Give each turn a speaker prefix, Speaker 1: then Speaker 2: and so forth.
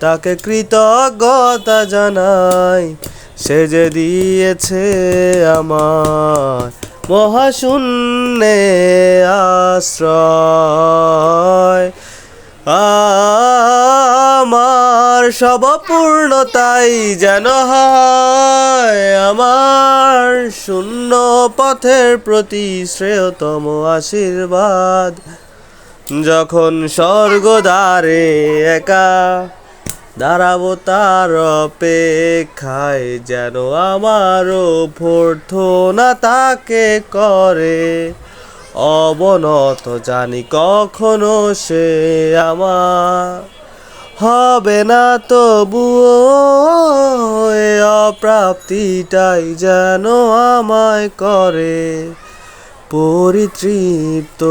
Speaker 1: তাকে কৃতজ্ঞতা জানাই। সে যে দিয়েছে আমার মহাশূন্যে আশ্রয়। আমার সব পূর্ণতাই যেন হয়, আমার শূন্য পথের প্রতি শ্রেয়তম আশীর্বাদ। যখন স্বর্গদ্বারে একা দাঁড়াবো তার অপেক্ষায় যেন আমারও ভর্থনা তাকে করে। অবনত জানি কখনো সে আমার হবে না, তবুও অপ্রাপ্তিটাই যেন আমায় করে। পরিতৃপ্ত